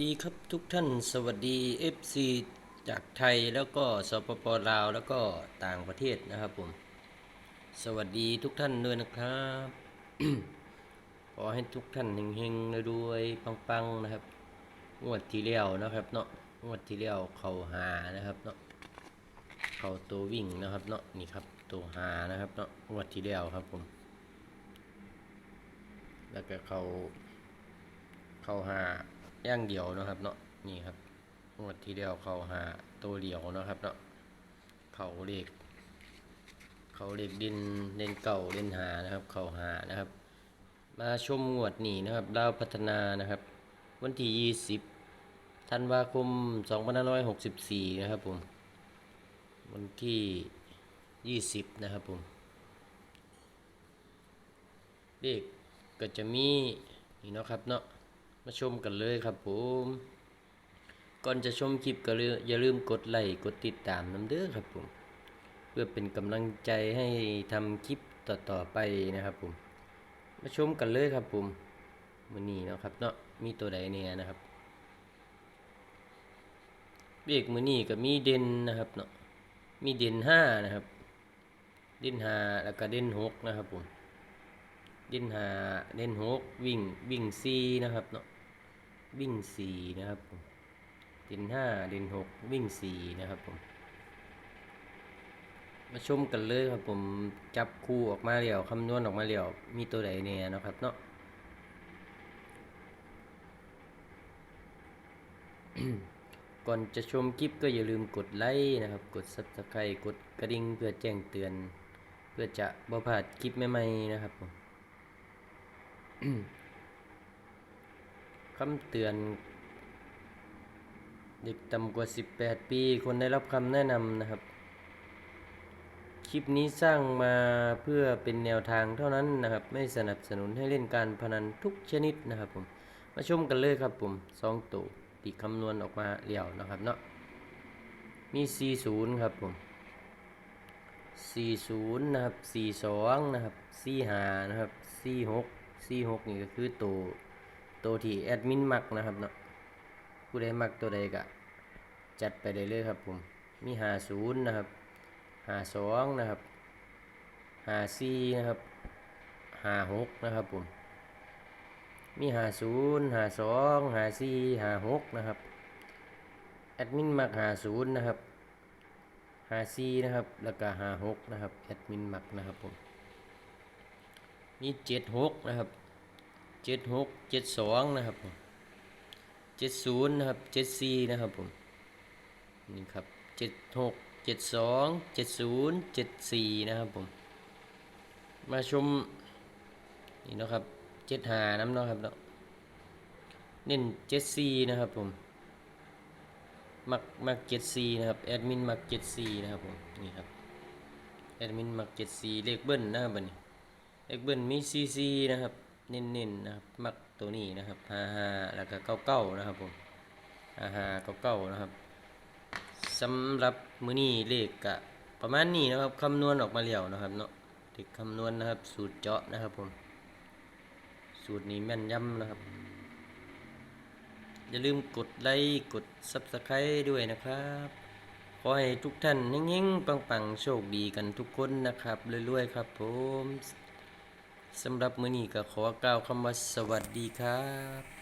ดีครับทุกท่านสวัสดี FC จากไทยแล้วก็สปปลาวแล้วก็ต่างประเทศนะครับผม สวัสดีทุกท่านด้วยนะครับ ขอให้ทุกท่านเฮงๆรวยๆปังๆนะครับงวดที่แล้วนะครับเนาะงวดที่แล้วเขาหานะครับเนาะเขาตัววิ่งนะครับเนาะนี่ครับตัวหานะครับเนาะงวดที่แล้วครับผม แล้วก็เขาเขาหา ย่างเดียวนะครับเนาะนี่ครับงวดที่เดียวเขาหาตัวเดียวนะครับเนาะเขาเล็กเขาเล็กดินเล่นเก่าเล่นหานะครับเขาหานะครับ มาชมงวดนี้นะครับดาวพัฒนานะครับ วันที่ 20ธันวาคม2564 นะครับผมวันที่ 20 นะครับผมเลขก็จะมีนี่เนาะครับเนาะ มาชมกันเลยครับผม ก่อนจะชมคลิปก็อย่าลืมกดไลค์กดติดตามน้ำเด้อครับผม เพื่อเป็นกำลังใจให้ทำคลิปต่อๆไปนะครับผม มาชมกันเลยครับผมมือนี้นะครับเนาะมีตัวใดเนี่ยนะครับเบรกมือนี้ก็มีเด่นนะครับเนาะมีเด่นห้านะครับ เด่นห้าแล้วก็เด่นหกนะครับผมเด่นหาเด่นหกวิ่งวิ่งซีนะครับเนาะ วิ่งสี่นะครับผมเด่นห้าเด่นหกวิ่งสี่นะครับผม มาชมกันเลยครับผมจับคู่ออกมาเรียวคำนวณออกมาเรียวมีตัวใดเนี่ยนะครับเนาะก่อนจะชมคลิปก็อย่าลืมกดไลค์นะครับ กด subscribe กดกระดิ่งเพื่อแจ้งเตือน เพื่อจะบ่พลาดคลิปใหม่ๆนะครับผม คำเตือน เด็กต่ำกว่า 18 ปี คนได้รับคำแนะนำนะครับ คลิปนี้สร้างมาเพื่อเป็นแนวทางเท่านั้นนะครับ ไม่สนับสนุนให้เล่นการพนันทุกชนิดนะครับผม มาชมกันเลยครับผมสองตัวตีคำนวณออกมาเดี่ยวนะครับเนาะ มี 40 ครับผม40 นะครับ 42 นะครับ 45 นะครับ 46 46 นี่ก็คือตัว ตัวที่แอดมินมักนะครับเนาะผู้ใดมักตัวใดก็จัดไปได้เลยครับผมมี50นะครับ52นะครับ54นะครับ56นะครับผมมี50 52 54 56นะครับแอดมินมัก50นะครับ54นะครับแล้วก็56นะครับแอดมินมักนะครับผมมี76นะครับ เจ็ดหกเจ็ดสองนะครับผมเจ็ดศูนย์นะครับเจ็ดสี่นะครับผมนี่ครับเจ็ดหกเจ็ดสองเจ็ดศูนย์เจ็ดสี่นะครับผมมาชมนี่นะครับเจ็ดหาน้ำเนาะครับเนาะเน้นเจ็ดสี่นะครับผมมักมักเจ็ดสี่นะครับแอดมินมักเจ็ดสี่นะครับผมนี่ครับแอดมินมักเจ็ดสี่เลขเบิ้ลนะครับบันนี้เลขเบิ้ลมีซีซีนะครับ เน้นๆนะครับ มักตัวนี้นะครับ55แล้วก็99นะครับผม55 99นะครับสำหรับมือนี้เลขกะประมาณนี้นะครับคำนวณออกมาแล้วนะครับเนาะเลขคำนวณนะครับ สูตรเจาะนะครับผมสูตรนี้แม่นยำนะครับ อย่าลืมกดไลค์กด Subscribe ด้วยนะครับ ขอให้ทุกท่านเฮงๆปังๆ โชคดีกันทุกคนนะครับรวยๆครับผม สำหรับมื้อนี้ก็ขอกล่าวคำว่าสวัสดีครับ